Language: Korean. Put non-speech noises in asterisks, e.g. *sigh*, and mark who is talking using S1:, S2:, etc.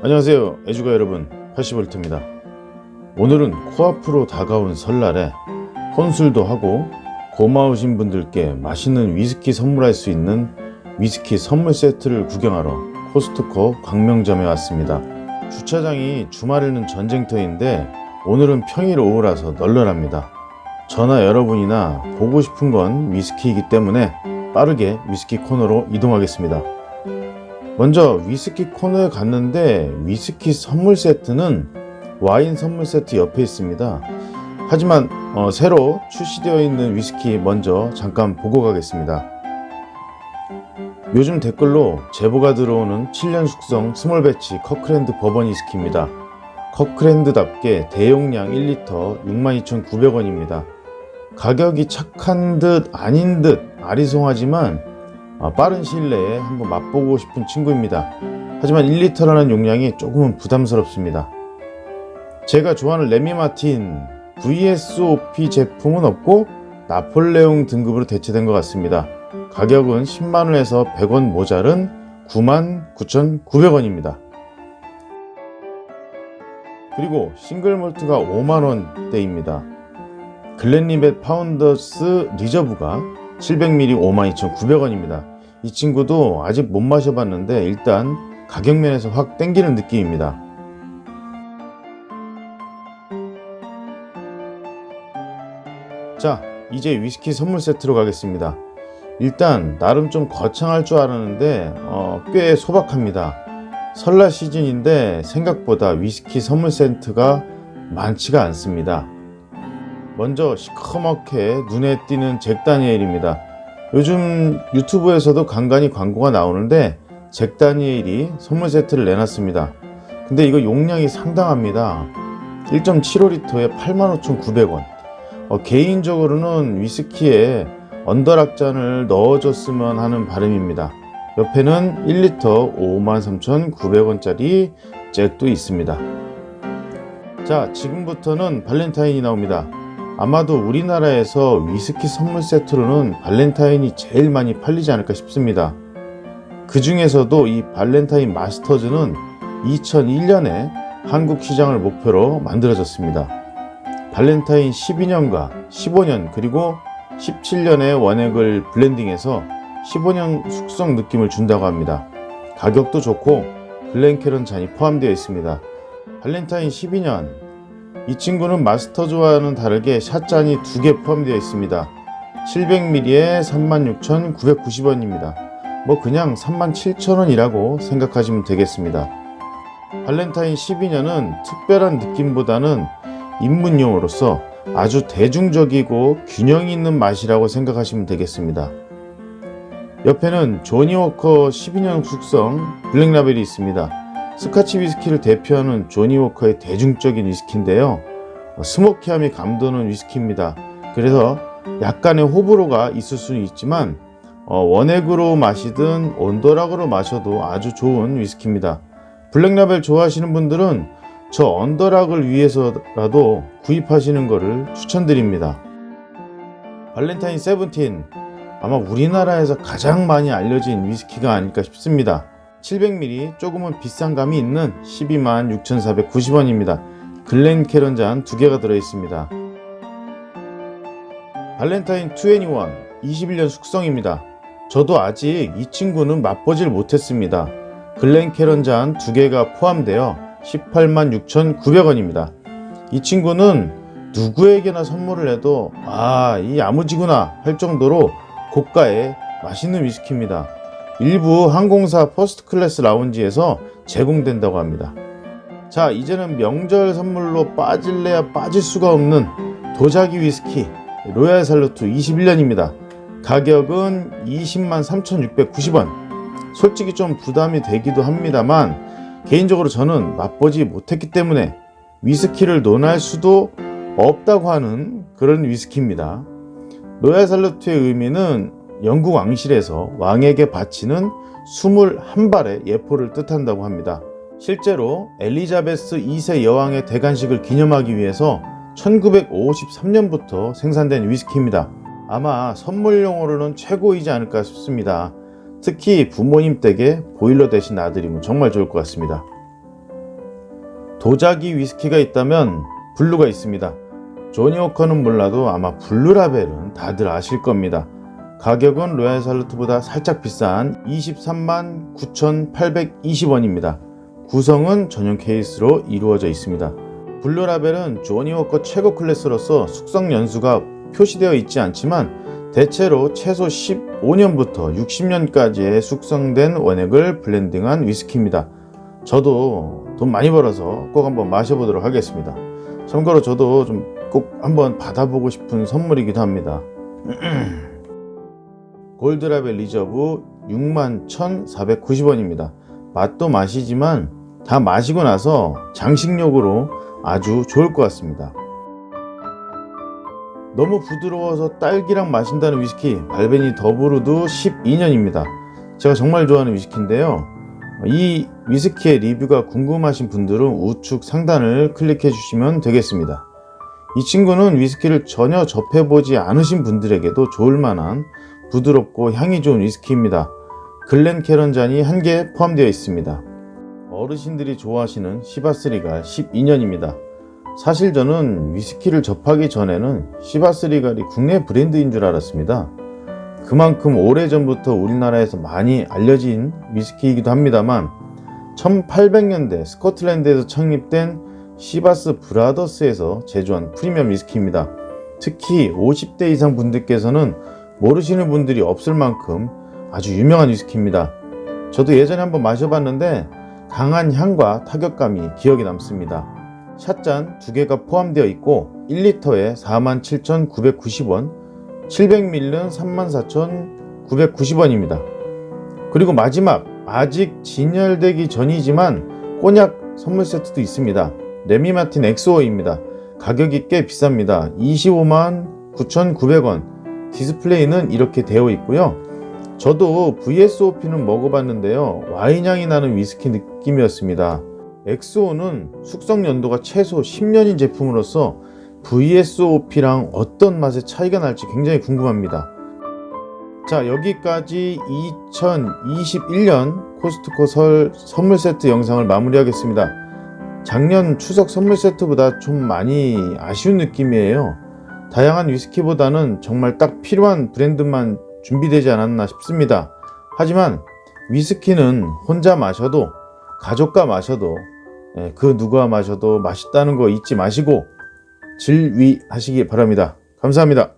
S1: 안녕하세요 애주가 여러분. 80볼트입니다. 오늘은 코앞으로 다가온 설날에 혼술도 하고 고마우신 분들께 맛있는 위스키 선물할 수 있는 위스키 선물 세트를 구경하러 코스트코 광명점에 왔습니다. 주차장이 주말에는 전쟁터인데 오늘은 평일 오후라서 널널합니다. 저나 여러분이나 보고 싶은 건 위스키이기 때문에 빠르게 위스키 코너로 이동하겠습니다 먼저 위스키 코너에 갔는데 위스키 선물 세트는 와인 선물 세트 옆에 있습니다. 하지만 어, 새로 출시되어 있는 위스키 먼저 잠깐 보고 가겠습니다. 요즘 댓글로 제보가 들어오는 7년 숙성 스몰 배치 커크랜드 버번 위스키입니다. 커크랜드답게 대용량 1리터 62,900원입니다. 가격이 착한 듯 아닌 듯 아리송하지만 아, 빠른 시일 내에 한번 맛보고 싶은 친구입니다. 하지만 1리터라는 용량이 조금은 부담스럽습니다. 제가 좋아하는 레미 마틴 VSOP 제품은 없고 나폴레옹 등급으로 대체된 것 같습니다. 가격은 10만원에서 100원 모자른 99,900원입니다. 그리고 싱글 몰트가 5만원대입니다. 글렌리벳 파운더스 리저브가 700ml 52,900원입니다. 이 친구도 아직 못 마셔봤는데 일단 가격면에서 확 땡기는 느낌입니다. 자, 이제 위스키 선물 세트로 가겠습니다. 일단 나름 좀 거창할 줄 알았는데 어, 꽤 소박합니다. 설날 시즌인데 생각보다 위스키 선물 세트가 많지가 않습니다. 먼저 시커멓게 눈에 띄는 잭 다니엘입니다. 요즘 유튜브에서도 간간히 광고가 나오는데 잭 다니엘이 선물 세트를 내놨습니다. 근데 이거 용량이 상당합니다. 1.75리터에 85,900원. 어, 개인적으로는 위스키에 언더락잔을 넣어줬으면 하는 바람입니다. 옆에는 1리터 53,900원짜리 잭도 있습니다. 자, 지금부터는 발렌타인이 나옵니다. 아마도 우리나라에서 위스키 선물 세트로는 발렌타인이 제일 많이 팔리지 않을까 싶습니다. 그 중에서도 이 발렌타인 마스터즈는 2001년에 한국 시장을 목표로 만들어졌습니다. 발렌타인 12년과 15년 그리고 17년의 원액을 블렌딩해서 15년 숙성 느낌을 준다고 합니다. 가격도 좋고 글렌캐런 잔이 포함되어 있습니다. 발렌타인 12년 이 친구는 마스터즈와는 다르게 샷잔이 두 개 포함되어 있습니다. 700ml에 36,990원입니다. 뭐 그냥 37,000원이라고 생각하시면 되겠습니다. 발렌타인 12년은 특별한 느낌보다는 입문용으로서 아주 대중적이고 균형 있는 맛이라고 생각하시면 되겠습니다. 옆에는 조니 워커 12년 숙성 블랙라벨이 있습니다. 스카치 위스키를 대표하는 조니 워커의 대중적인 위스키인데요. 어, 스모키함이 감도는 위스키입니다. 그래서 약간의 호불호가 있을 수는 있지만 어, 원액으로 마시든 온도락으로 마셔도 아주 좋은 위스키입니다. 블랙라벨 좋아하시는 분들은 저 언더락을 위해서라도 구입하시는 것을 추천드립니다. 발렌타인 세븐틴 아마 우리나라에서 가장 많이 알려진 위스키가 아닐까 싶습니다. 700ml 조금은 비싼 감이 있는 12만 6,490원입니다. 글렌 캐런 잔두 개가 들어있습니다. 발렌타인 21 21년 숙성입니다. 저도 아직 이 친구는 맛보질 못했습니다. 글렌 캐런 잔두 개가 포함되어 18만 6,900원입니다. 이 친구는 누구에게나 선물을 해도 아, 이 야무지구나 할 정도로 고가의 맛있는 위스키입니다. 일부 항공사 퍼스트 클래스 라운지에서 제공된다고 합니다. 자, 이제는 명절 선물로 빠질래야 빠질 수가 없는 도자기 위스키 로얄 살루트 21년입니다. 가격은 20만 3,690원. 솔직히 좀 부담이 되기도 합니다만 개인적으로 저는 맛보지 못했기 때문에 위스키를 논할 수도 없다고 하는 그런 위스키입니다. 로얄 살루트의 의미는 영국 왕실에서 왕에게 바치는 21발의 예포를 뜻한다고 합니다. 실제로 엘리자베스 2세 여왕의 대관식을 기념하기 위해서 1953년부터 생산된 위스키입니다. 아마 선물용으로는 최고이지 않을까 싶습니다. 특히 부모님 댁에 보일러 대신 놔드리면 정말 좋을 것 같습니다. 도자기 위스키가 있다면 블루가 있습니다. 조니 워커는 몰라도 아마 블루라벨은 다들 아실 겁니다. 가격은 로얄 살루트보다 살짝 비싼 23만 9,820원입니다. 구성은 전용 케이스로 이루어져 있습니다. 블루라벨은 조니 워커 최고 클래스로서 숙성 연수가 표시되어 있지 않지만 대체로 최소 15년부터 60년까지의 숙성된 원액을 블렌딩한 위스키입니다. 저도 돈 많이 벌어서 꼭 한번 마셔보도록 하겠습니다. 참고로 저도 좀 꼭 한번 받아보고 싶은 선물이기도 합니다. *clears throat* 골드라벨 리저브 61,490원입니다. 맛도 맛이지만 다 마시고 나서 장식용으로 아주 좋을 것 같습니다. 너무 부드러워서 딸기랑 마신다는 위스키 발베니 더브루드 12년입니다. 제가 정말 좋아하는 위스키인데요. 이 위스키의 리뷰가 궁금하신 분들은 우측 상단을 클릭해 주시면 되겠습니다. 이 친구는 위스키를 전혀 접해보지 않으신 분들에게도 좋을 만한 부드럽고 향이 좋은 위스키입니다. 글렌 캐런 잔이 한 개 포함되어 있습니다. 어르신들이 좋아하시는 시바스리갈 12년입니다. 사실 저는 위스키를 접하기 전에는 시바스리갈이 국내 브랜드인 줄 알았습니다. 그만큼 오래전부터 우리나라에서 많이 알려진 위스키이기도 합니다만 1800년대 스코틀랜드에서 창립된 시바스 브라더스에서 제조한 프리미엄 위스키입니다. 특히 50대 이상 분들께서는 모르시는 분들이 없을 만큼 아주 유명한 위스키입니다. 저도 예전에 한번 마셔봤는데 강한 향과 타격감이 기억에 남습니다. 샷잔 두 개가 포함되어 있고 1리터에 47,990원, 700ml는 34,990원입니다. 그리고 마지막 아직 진열되기 전이지만 꼬냑 선물 세트도 있습니다. 레미마틴 엑소입니다. 가격이 꽤 비쌉니다. 25만 9,900원. 디스플레이는 이렇게 되어 있고요. 저도 VSOP는 먹어봤는데요. 와인향이 나는 위스키 느낌이었습니다. 엑소는 숙성 연도가 최소 10년인 제품으로서 VSOP랑 어떤 맛의 차이가 날지 굉장히 궁금합니다. 자, 여기까지 2021년 코스트코 설 선물 세트 영상을 마무리하겠습니다. 작년 추석 선물 세트보다 좀 많이 아쉬운 느낌이에요. 다양한 위스키보다는 정말 딱 필요한 브랜드만 준비되지 않았나 싶습니다. 하지만 위스키는 혼자 마셔도 가족과 마셔도 예, 그 누가 마셔도 맛있다는 거 잊지 마시고 질위하시기 바랍니다. 감사합니다.